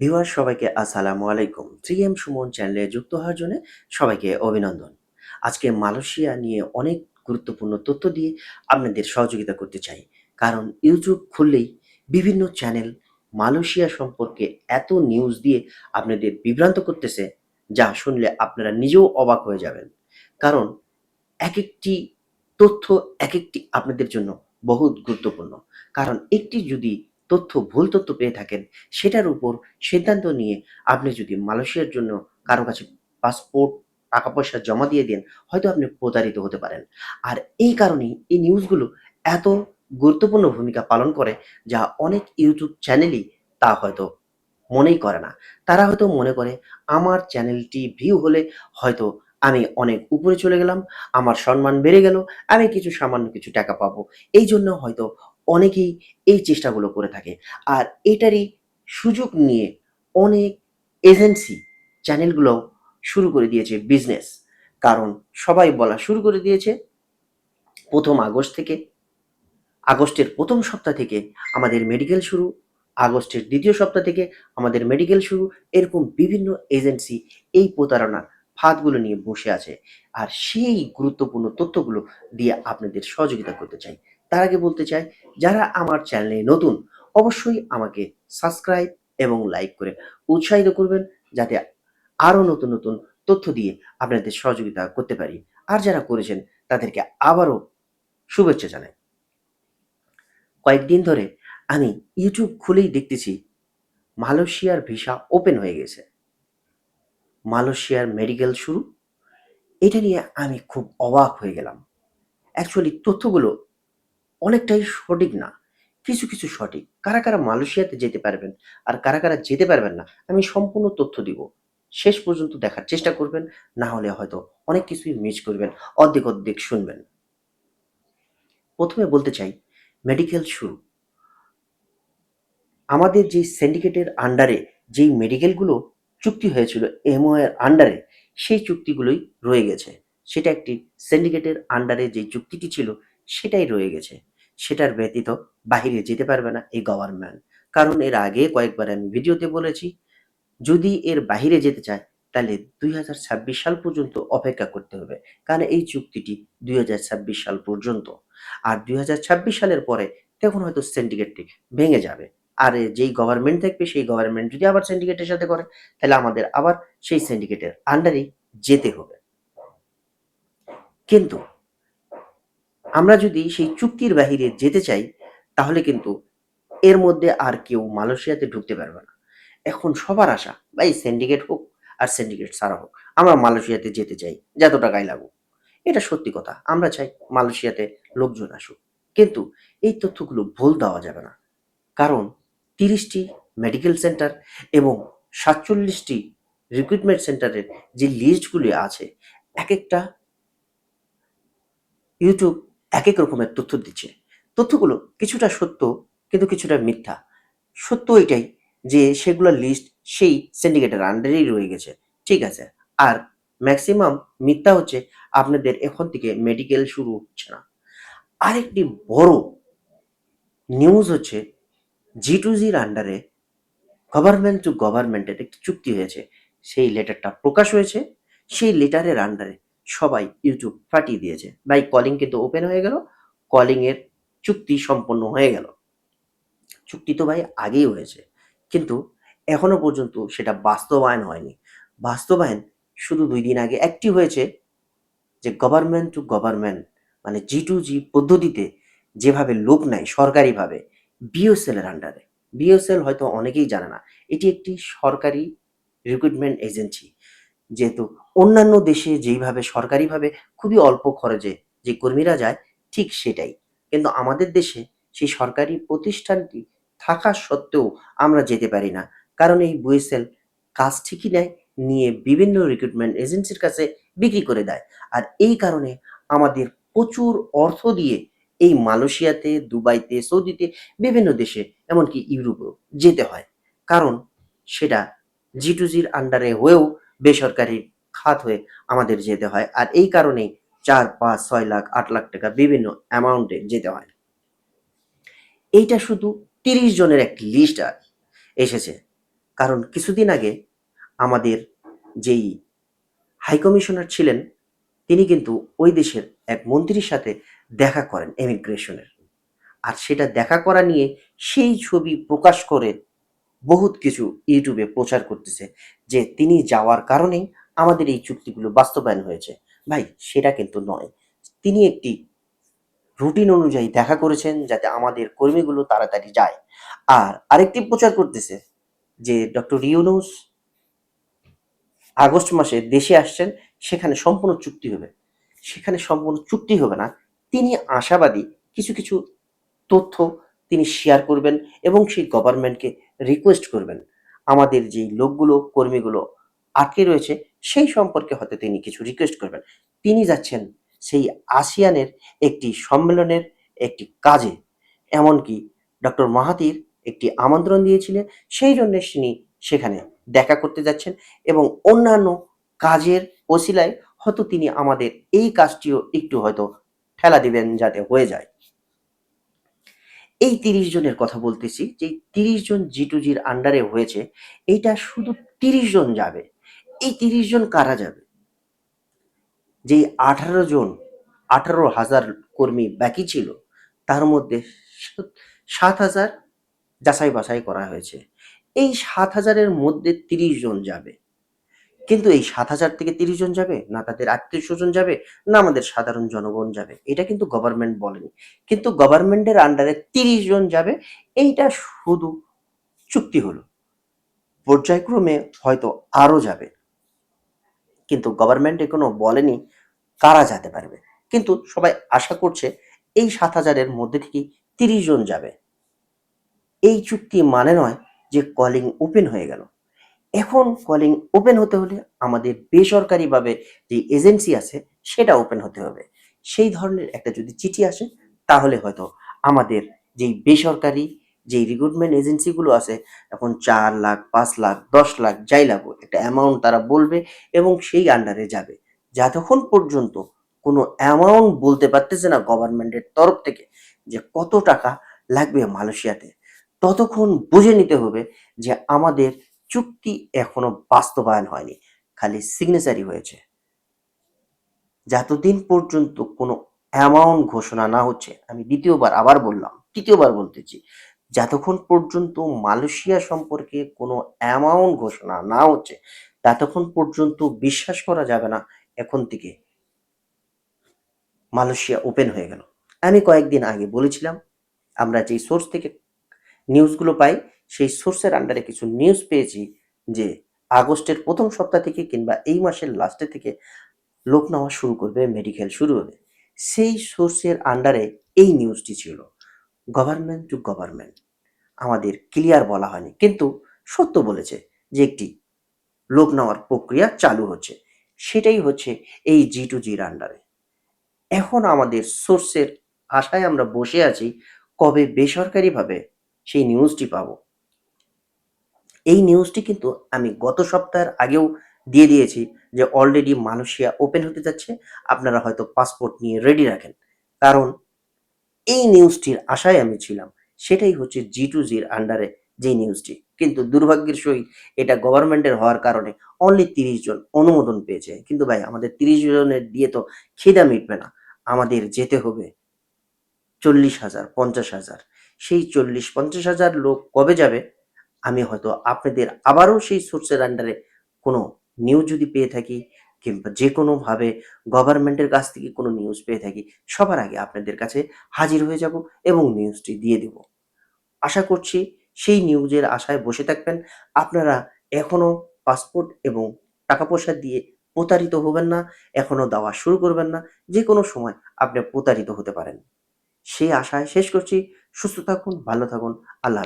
Viewer সবাইকে আসসালামু আলাইকুম। থ্রি এম সুমন চ্যানেলে যুক্ত হওয়ার জন্য সবাইকে অভিনন্দন। আজকে মালয়েশিয়া নিয়ে অনেক গুরুত্বপূর্ণ তথ্য দিয়ে আপনাদের সহযোগিতা করতে চাই। কারণ ইউটিউব খুললেই বিভিন্ন চ্যানেল মালয়েশিয়া সম্পর্কে এত নিউজ দিয়ে আপনাদের বিভ্রান্ত করতেছে, যা শুনলে আপনারা নিজেও অবাক হয়ে যাবেন। কারণ এক একটি তথ্য এক একটি আপনাদের জন্য বহুত গুরুত্বপূর্ণ। কারণ একটি যদি তথ্য, ভুল তথ্য পেয়ে থাকেন, সেটার উপর সিদ্ধান্ত নিয়ে আপনি যদি মালয়েশিয়ার জন্য কারও কাছে পাসপোর্ট টাকা পয়সা জমা দিয়ে দেন, হয়তো আপনি প্রতারিত হতে পারেন। আর এই কারণেই এই নিউজগুলো এত গুরুত্বপূর্ণ ভূমিকা পালন করে, যা অনেক ইউটিউব চ্যানেলই তা হয়তো মনেই করে না। তারা হয়তো মনে করে, আমার চ্যানেলটি ভিউ হলে হয়তো আমি অনেক উপরে চলে গেলাম, আমার সম্মান বেড়ে গেল, আমি কিছু সামান্য কিছু টাকা পাবো। এই জন্য হয়তো অনেকেই এই চেষ্টাগুলো করে থাকে। আর এটারই সুযোগ নিয়ে অনেক এজেন্সি চ্যানেলগুলো শুরু করে দিয়েছে বিজনেস। কারণ সবাই বলা শুরু করে দিয়েছে, প্রথম আগস্ট থেকে, আগস্টের প্রথম সপ্তাহ থেকে আমাদের মেডিকেল শুরু, আগস্টের দ্বিতীয় সপ্তাহ থেকে আমাদের মেডিকেল শুরু, এরকম বিভিন্ন এজেন্সি এই প্রতারণার ফাঁদগুলো নিয়ে বসে আছে। আর সেই গুরুত্বপূর্ণ তথ্যগুলো দিয়ে আপনাদের সহযোগিতা করতে চাই। তার আগে বলতে চাই, যারা আমার চ্যানেলে নতুন, অবশ্যই আমাকে সাবস্ক্রাইব এবং লাইক করে উৎসাহিত করবেন যাতে আরও নতুন নতুন তথ্য দিয়ে আপনাদের সহযোগিতা করতে পারি। আর যারা করেছেন, তাদেরকে আবারও শুভেচ্ছা জানাই। কয়েকদিন ধরে আমি ইউটিউব খুলেই দেখতেছি, মালয়েশিয়ার ভিসা ওপেন হয়ে গেছে। মালয়েশিয়ার মেডিকেল শুরু। এটা নিয়ে আমি খুব অবাক হয়ে গেলাম। অ্যাকচুয়ালি তথ্যগুলো অনেকটাই সঠিক না। কিছু কিছু সঠিক। কারা কারা মালয়েশিয়াতে যেতে পারবেন আর কারা কারা যেতে পারবেন না, আমি সম্পূর্ণ তথ্য দিব। শেষ পর্যন্ত দেখার চেষ্টা করবেন, না হলে হয়তো অনেক কিছুই মিস করবেন, অর্ধেক অর্ধেক শুনবেন। প্রথমে বলতে চাই মেডিকেল শুরু। আমাদের যে সিন্ডিকেটের আন্ডারে যেই মেডিকেলগুলো চুক্তি হয়েছিল এমও এর আন্ডারে সেই চুক্তিগুলোই রয়ে গেছে। সেটা একটি সিন্ডিকেটের আন্ডারে যে চুক্তিটি ছিল সেটাই রয়ে গেছে। সেটার ব্যতীত বাহিরে যেতে পারবে না এই গভর্নমেন্ট কারণ এর আগে কয়েকবার আমি ভিডিওতে বলেছি, যদি এর বাহিরে যেতে চায়, তাহলে দুই সাল পর্যন্ত অপেক্ষা করতে হবে। কারণ এই চুক্তিটি দুই হাজার ছাব্বিশ সাল পর্যন্ত। আর দুই হাজার ছাব্বিশ সালের পরে তখন হয়তো সিন্ডিকেটটি ভেঙে যাবে। আর যেই গভর্নমেন্ট থাকবে, সেই গভর্নমেন্ট যদি আবার সিন্ডিকেটের সাথে করে, তাহলে আমাদের আবার সেই সিন্ডিকেটের আন্ডারেই যেতে হবে। কিন্তু আমরা যদি সেই চুক্তির বাহিরে যেতে চাই, তাহলে কিন্তু এর মধ্যে আর কেউ মালয়েশিয়াতে ঢুকতে পারবে না। এখন সবার আশা, ভাই সিন্ডিকেট হোক আর সিন্ডিকেট ছাড়া হোক, আমরা মালয়েশিয়াতে যেতে চাই, যত টাকাই লাগুক। এটা সত্যি কথা, আমরা চাই মালয়েশিয়াতে লোকজন আসুক। কিন্তু এই তথ্যগুলো ভুল দেওয়া যাবে না। কারণ তিরিশটি মেডিকেল সেন্টার এবং সাতচল্লিশটি রিক্রুটমেন্ট সেন্টারের যে লিস্টগুলি আছে এক একটা ইউটিউব এক এক রকমের তথ্য দিচ্ছে। তথ্যগুলো কিছুটা সত্য, কিন্তু কিছুটা মিথ্যা। সত্য এটাই যে সেগুলো লিস্ট সেই সিন্ডিকেটের আন্ডারেই রয়ে গেছে। ঠিক আছে, আর ম্যাক্সিমাম মিথ্যা হচ্ছে আপনাদের এখন থেকে মেডিকেল শুরু হচ্ছে না। আরেকটি বড় নিউজ হচ্ছে জি টু জির আন্ডারে গভর্নমেন্ট টু গভর্নমেন্টের একটি চুক্তি হয়েছে। সেই লেটারটা প্রকাশ হয়েছে, সেই লেটারের আন্ডারে সবাই ইউটিউব ফাটিয়ে দিয়েছে। ভাই কলিং কিন্তু ওপেন হয়ে গেল। কলিং এর চুক্তি সম্পন্ন হয়ে গেল। চুক্তি তো ভাই আগেই হয়েছে। কিন্তু এখনও পর্যন্ত সেটা বাস্তবায়ন হয়নি। বাস্তবায়ন শুধু দুই দিন আগে একটি হয়েছে যে গভর্নমেন্ট টু গভর্নমেন্ট মানে জি টু জি পদ্ধতিতে যেভাবে লোক নেয় সরকারিভাবে বিওসেল এর আন্ডারে বিওসেল হয়তো অনেকেই জানে না। এটি একটি সরকারি রিক্রুটমেন্ট এজেন্সি যেহেতু অন্যান্য দেশে যেইভাবে সরকারিভাবে খুবই অল্প খরচে যে কর্মীরা যায়, ঠিক সেটাই। কিন্তু আমাদের দেশে সেই সরকারি প্রতিষ্ঠানটি থাকা সত্ত্বেও আমরা যেতে পারি না। কারণ এই বুয়েসেল কাজ ঠিকই নেয়, নিয়ে বিভিন্ন রিক্রুটমেন্ট এজেন্সির কাছে বিক্রি করে দেয়। আর এই কারণে আমাদের প্রচুর অর্থ দিয়ে এই মালয়েশিয়াতে, দুবাইতে, সৌদিতে বিভিন্ন দেশে, এমনকি ইউরোপেও যেতে হয়। কারণ সেটা জি টু জির আন্ডারে হয়েও বেসরকারি খাত হয়ে আমাদের যেতে হয়। আর এই কারণেই চার, পাঁচ, ছয় লাখ, আট লাখ টাকা বিভিন্ন অ্যামাউন্টে যেতে হয়। এইটা শুধু তিরিশ জনের একটি লিস্ট এসেছে। কারণ কিছুদিন আগে আমাদের যেই হাই কমিশনার ছিলেন, তিনি কিন্তু ওই দেশের এক মন্ত্রীর সাথে দেখা করেন এমিগ্রেশনের আর সেটা দেখা করা নিয়ে সেই ছবি প্রকাশ করে বহুত কিছু ইউটিউবে প্রচার করতেছে যে তিনি যাওয়ার কারণেই আমাদের এই চুক্তিগুলো বাস্তবায়ন হয়েছে। ভাই, সেটা কিন্তু নয়। তিনি একটি রুটিন অনুযায়ী দেখা করেছেন যাতে আমাদের কর্মীগুলো তাড়াতাড়ি যায়। আর আরেকটি প্রচার করতেছে যে ডক্টর ইউনুস আগস্ট মাসে দেশে আসছেন, সেখানে সম্পূর্ণ চুক্তি হবে। সেখানে সম্পূর্ণ চুক্তি হবে না। তিনি আশাবাদী কিছু কিছু তথ্য তিনি শেয়ার করবেন এবং সেই গভর্নমেন্টকে রিকোয়েস্ট করবেন। আমাদের যেই লোকগুলো, কর্মীগুলো আটকে রয়েছে সেই সম্পর্কে হয়তো তিনি কিছু রিকোয়েস্ট করবেন। তিনি যাচ্ছেন সেই আসিয়ানের একটি সম্মেলনের একটি কাজে। এমনকি ডক্টর মাহাতির একটি আমন্ত্রণ দিয়েছিলেন। সেই জন্য তিনি সেখানে দেখা করতে যাচ্ছেন এবং অন্যান্য কাজের ওসিলায় হয়তো তিনি আমাদের এই কাজটিও একটু হয়তো ঠেলা দিবেন যাতে হয়ে যায়। এই তিরিশ জনের কথা বলতেছি যে তিরিশ জন জি টু জির আন্ডারে হয়েছে, এইটা শুধু তিরিশ জন যাবে। এই তিরিশ জন কারা যাবে? যে আঠারো জন, আঠারো হাজার কর্মী বাকি ছিল, তার মধ্যে সাত- হাজার যাচাই বাছাই করা হয়েছে। এই সাত হাজারের মধ্যে তিরিশ জন যাবে। কিন্তু এই সাত হাজার থেকে তিরিশ জন যাবে? না তাদের আত্মীয় স্বজন যাবে? না আমাদের সাধারণ জনগণ যাবে? এটা কিন্তু গভর্নমেন্ট বলেনি। কিন্তু গভর্নমেন্টের আন্ডারে তিরিশ জন যাবে, এইটা শুধু চুক্তি হলো। পর্যায়ক্রমে হয়তো আরও যাবে। কিন্তু গভর্নমেন্ট এখনও বলেনি কারা যেতে পারবে। কিন্তু সবাই আশা করছে এই সাত হাজারের মধ্যে থেকে তিরিশ জন যাবে। এই চুক্তি মানে নয় যে কলিং ওপেন হয়ে গেল। এখন কলিং ওপেন হতে হলে আমাদের বেসরকারিভাবে যে এজেন্সি আছে সেটা ওপেন হতে হবে। সেই ধরনের একটা যদি চিঠি আসে, তাহলে হয়তো আমাদের যেই বেসরকারি যেই রিক্রুটমেন্ট এজেন্সিগুলো আছে, এখন চার লাখ, পাঁচ লাখ, দশ লাখ, যাই লাগুক, একটা অ্যামাউন্ট তারা বলবে এবং সেই আন্ডারে যাবে। যতক্ষণ পর্যন্ত কোনো অ্যামাউন্ট বলতে পারতেছে না গভর্নমেন্টের তরফ থেকে যে কত টাকা লাগবে মালয়েশিয়াতে, ততক্ষণ বুঝে নিতে হবে যে আমাদের চুক্তি এখনও বাস্তবায়ন হয়নি, খালি সিগনেচারি হয়েছে। যতদিন পর্যন্ত কোনো অ্যামাউন্ট ঘোষণা না হচ্ছে, আমি দ্বিতীয়বার আবার বললাম, তৃতীয়বার বলতেছি যতক্ষণ পর্যন্ত মালয়েশিয়া সম্পর্কে কোনো অ্যামাউন্ট ঘোষণা না হচ্ছে, ততক্ষণ পর্যন্ত বিশ্বাস করা যাবে না এখন থেকে। মালয়েশিয়া ওপেন হয়ে গেল। আমি কয়েকদিন আগে বলেছিলাম, আমরা যেই সোর্স থেকে নিউজগুলো পাই, সেই সোর্সের আন্ডারে কিছু নিউজ পেয়েছি যে আগস্টের প্রথম সপ্তাহ থেকে কিংবা এই মাসের লাস্টে থেকে লোক নেওয়া শুরু করবে মেডিকেল শুরু হবে। সেই সোর্সের আন্ডারে এই নিউজটি ছিল গভর্নমেন্ট টু গভর্নমেন্ট আমাদের ক্লিয়ার বলা হয়নি। কিন্তু সত্য বলেছে যে একটি লোক নেওয়ার প্রক্রিয়া চালু হচ্ছে। সেটাই হচ্ছে এই জি টু জির আন্ডারে এখন আমাদের সোর্সের আশায় আমরা বসে আছি কবে বেসরকারিভাবে সেই নিউজটি পাবো। এই নিউজটি কিন্তু আমি গত সপ্তাহের আগেও দিয়ে দিয়েছি যে অলরেডি মালয়েশিয়া ওপেন হতে যাচ্ছে। আপনারা হয়তো পাসপোর্ট নিয়ে রেডি রাখেন। কারণ এই নিউজটির আশায় আমি ছিলাম সেটাই হচ্ছে জি টু জির আন্ডারে যে নিউজটি কিন্তু দুর্ভাগ্যের সহিত এটা গভর্নমেন্টের হওয়ার কারণে অনলি তিরিশ জন অনুমোদন পেয়েছে। কিন্তু ভাই, আমাদের তিরিশ জনের দিয়ে তো খিদা মিটবে না। আমাদের যেতে হবে চল্লিশ হাজার, পঞ্চাশ হাজার। সেই চল্লিশ, পঞ্চাশ হাজার লোক কবে যাবে? আমি হয়তো আপনাদের আবারও সেই সোর্সের আন্ডারে কোনো নিউজ যদি পেয়ে থাকি, কিংবা যে কোনোভাবে গভর্নমেন্টের কাছ থেকে কোনো নিউজ পেয়ে থাকি, সবার আগে আপনাদের কাছে হাজির হয়ে যাব এবং নিউজটি দিয়ে দেব। আশা করছি সেই নিউজের আশায় বসে থাকবেন। আপনারা এখনও পাসপোর্ট এবং টাকা পয়সা দিয়ে প্রতারিত হবেন না এখনও দেওয়া শুরু করবেন না যে কোনো সময় আপনি প্রতারিত হতে পারেন। সেই আশায় শেষ করছি। সুস্থ থাকুন, ভালো থাকুন, আল্লাহ